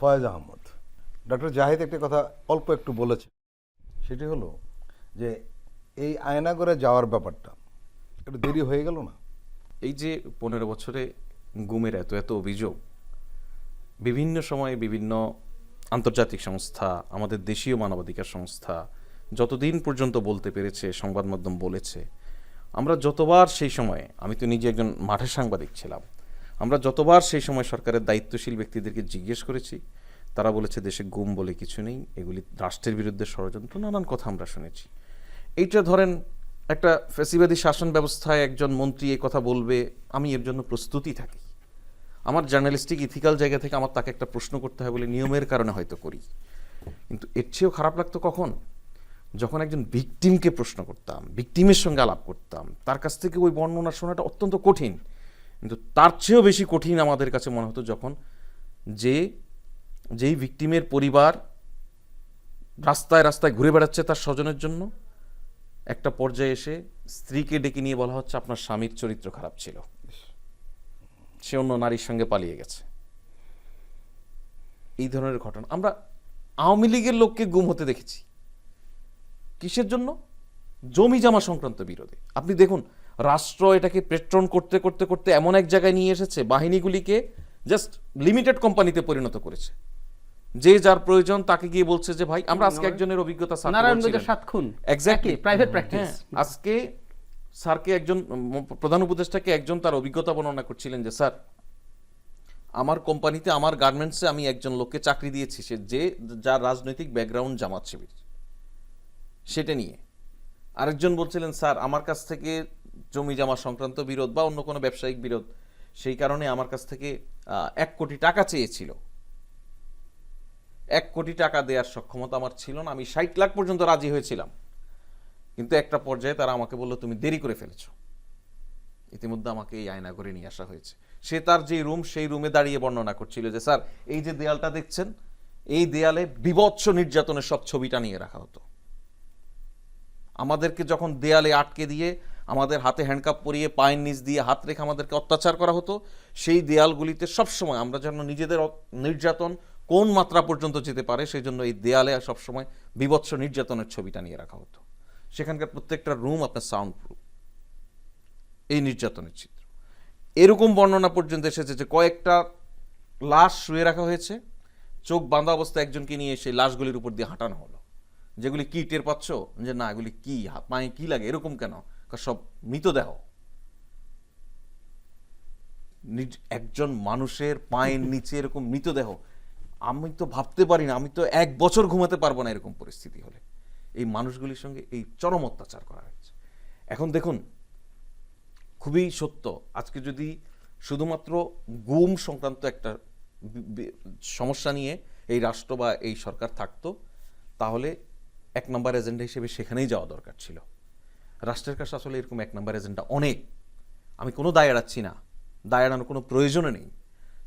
Faiz Ahmad. Doctor Zahid একটি কথা অল্প একটু বলেছে। সেটি হলো যে এই আয়নাগরে যাওয়ার ব্যাপারটা, একটু দেরি হয়ে গেল না? এই যে পনেরো বছরে গুমের এত এত অভিযোগ, বিভিন্ন সময়ে বিভিন্ন আন্তর্জাতিক সংস্থা, আমাদের দেশীয় মানবাধিকার সংস্থা যতদিন পর্যন্ত বলতে পেরেছে, সংবাদ মাধ্যম বলেছে, আমরা যতবার সেই সময়ে, আমি তো নিজে একজন মাঠের সাংবাদিক ছিলাম আমরা যতবার সেই সময় সরকারের দায়িত্বশীল ব্যক্তিদেরকে জিজ্ঞেস করেছি, তারা বলেছে দেশে গুম বলে কিছু নেই, এগুলি রাষ্ট্রের বিরুদ্ধে ষড়যন্ত্র, নানান কথা আমরা শুনেছি। এইটা ধরেন একটা ফেসিবাদী শাসন ব্যবস্থায় একজন মন্ত্রী এই কথা বলবে, আমি এর জন্য প্রস্তুতি থাকি। আমার জার্নালিস্টিক ইথিক্যাল জায়গা থেকে আমার তাকে একটা প্রশ্ন করতে হয় বলে নিয়মের কারণে হয়তো করি। কিন্তু এর চেয়েও খারাপ লাগতো কখন? যখন একজন ভিকটিমকে প্রশ্ন করতাম, ভিকটিমের সঙ্গে আলাপ করতাম, তার কাছ থেকে ওই বর্ণনা শোনাটা অত্যন্ত কঠিন। কিন্তু তার চেয়েও বেশি কঠিন আমাদের কাছে মনে হতো যখন যে, যেই ভিকটিমের পরিবার রাস্তায় রাস্তায় ঘুরে বেড়াচ্ছে তার স্বজনের জন্য, একটা পর্যায়ে এসে স্ত্রীকে ডেকে নিয়ে বলা হচ্ছে, আপনার স্বামীর চরিত্র খারাপ ছিল। সে অন্য নারীর সঙ্গে পালিয়ে গেছে। এই ধরনের ঘটনা। আমরা আওয়ামী লীগের লোককে গুম হতে দেখেছি। কিসের জন্য? জমি জমা সংক্রান্ত বিরোধে। আপনি দেখুন রাষ্ট্র এটাকে পেট্রন করতে করতে করতে এমন এক জায়গায় নিয়ে এসেছে বাহিনীগুলিকে জাস্ট লিমিটেড কোম্পানিতে পরিণত করেছে। যে যার প্রয়োজন তাকে গিয়ে বলছে যে ভাই আমরা আজকে একজনের অভিজ্ঞতা নারায়ণগঞ্জের সাত খুন Exactly. প্রাইভেট প্র্যাকটিস হ্যাঁ, আজকে স্যারকে একজন প্রধান উপদেষ্টাকে একজন তার অভিজ্ঞতা বর্ণনা করছিলেন যে স্যার আমার কোম্পানিতে আমার গার্মেন্টসে আমি একজন লোককে চাকরি দিয়েছি সে যে যার রাজনৈতিক ব্যাকগ্রাউন্ড জামাত শিবির সেটা নিয়ে। আরেকজন বলছিলেন স্যার আমার কাছ থেকে জমি জমা সংক্রান্ত বিরোধ বা অন্য কোনো ব্যবসায়িক বিরোধ, সেই কারণে আমার কাছ থেকে এক কোটি টাকা চেয়েছিল। এক কোটি টাকা দেওয়ার সক্ষমতা আমার ছিল না, আমি ষাট লাখ পর্যন্ত রাজি হয়েছিলাম। কিন্তু একটা পর্যায়ে তারা আমাকে বলল, তুমি দেরি করে ফেলেছো। ইতিমধ্যে আমাকে এই আয়না করে নিয়ে আসা হয়েছে। সে তার যে রুম, সেই রুমে দাঁড়িয়ে বর্ণনা করছিল যে, স্যার, এই যে দেয়ালটা দেখছেন, এই দেয়ালে বিভৎস নির্যাতনের সব ছবিটা নিয়ে রাখা হতো। আমাদেরকে যখন দেয়ালে আটকে দিয়ে আমাদের হাতে হ্যান্ডকাপ পরিয়ে পায়ের নিচ দিয়ে হাত রেখে আমাদেরকে অত্যাচার করা হতো। সেই দেয়ালগুলিতে সবসময় আমরা যেন নিজেদের নির্যাতন কোন মাত্রা পর্যন্ত যেতে পারে সেই জন্য এই দেয়ালে সবসময় বিভৎস নির্যাতনের ছবিটা নিয়ে রাখা হতো। সেখানকার প্রত্যেকটা রুম আপনার সাউন্ড প্রুফ এই নির্যাতনের চিত্র। এরকম বর্ণনা পর্যন্ত এসেছে যে কয়েকটা লাশ শুয়ে রাখা হয়েছে। চোখ বাঁধা অবস্থায় একজনকে নিয়ে সেই লাশগুলির উপর দিয়ে হাঁটানো হলো। যেগুলি কি টের পাচ্ছ? যে না, এগুলি কি? পায়ে কি লাগে? এরকম কেন? সব মৃতদেহ। একজন মানুষের পায়ের নিচে এরকম মৃতদেহ। আমি তো ভাবতে পারি না, আমি তো এক বছর ঘুমাতে পারব না এরকম পরিস্থিতি হলে। এই মানুষগুলির সঙ্গে এই চরম অত্যাচার করা হয়েছে। এখন দেখুন, খুবই সত্য, আজকে যদি শুধুমাত্র গুম সংক্রান্ত একটা সমস্যা নিয়ে এই রাষ্ট্র বা এই সরকার থাকতো, তাহলে এক নম্বর এজেন্ডা হিসেবে সেখানেই যাওয়া দরকার ছিল। রাষ্ট্রের কাছে আসলে এরকম এক নম্বর এজেন্ডা অনেক। আমি কোনো দায় এড়াচ্ছি না। দায় এড়ানোর কোনো প্রয়োজনও নেই।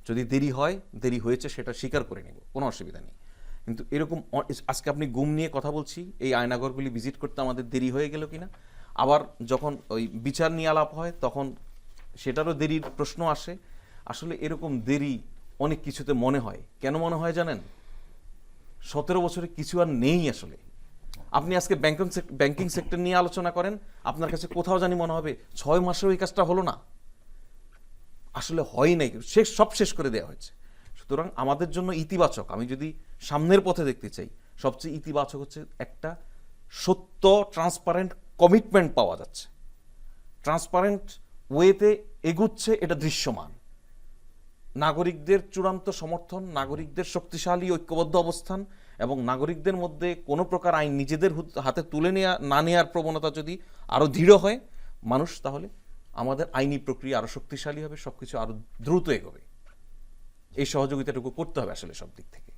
যদি দেরি হয়, দেরি হয়েছে সেটা স্বীকার করে নেব, কোনো অসুবিধা নেই। কিন্তু এরকম আজকে আপনি গুম নিয়ে কথা বলছি, এই আয়নাঘরগুলি ভিজিট করতে আমাদের দেরি হয়ে গেল কিনা? আবার যখন ওই বিচার নিয়ে আলাপ হয়, তখন সেটারও দেরির প্রশ্ন আসে। আসলে এরকম দেরি অনেক কিছুতে মনে হয়। কেন মনে হয় জানেন? সতেরো বছরে কিছু আর নেই আসলে। আপনি আজকে ব্যাংকিং ব্যাংকিং সেক্টর নিয়ে আলোচনা করেন, আপনার কাছে কোথাও জানি মনে হবে ছয় মাসেও এই কাজটা হলো না। আসলে হয় নাই, শেষ, সব শেষ করে দেওয়া হয়েছে। সুতরাং আমাদের জন্য ইতিবাচক, আমি যদি সামনের পথে দেখতে চাই, সবচেয়ে ইতিবাচক হচ্ছে একটা সত্য ট্রান্সপারেন্ট কমিটমেন্ট পাওয়া যাচ্ছে। ট্রান্সপারেন্ট ওয়েতে এগুচ্ছে, এটা দৃশ্যমান। নাগরিকদের চূড়ান্ত সমর্থন, নাগরিকদের শক্তিশালী, ঐক্যবদ্ধ অবস্থান এবং নাগরিকদের মধ্যে কোনো প্রকার আইন নিজেদের হুত- তুলে নেওয়া না নেওয়ার প্রবণতা যদি আরও দৃঢ় হয়, মানুষ তাহলে আমাদের আইনি প্রক্রিয়া আরও শক্তিশালী হবে সব কিছু আরও দ্রুত এগোবে। এই সহযোগিতাটুকু করতে হবে আসলে সব দিক থেকে।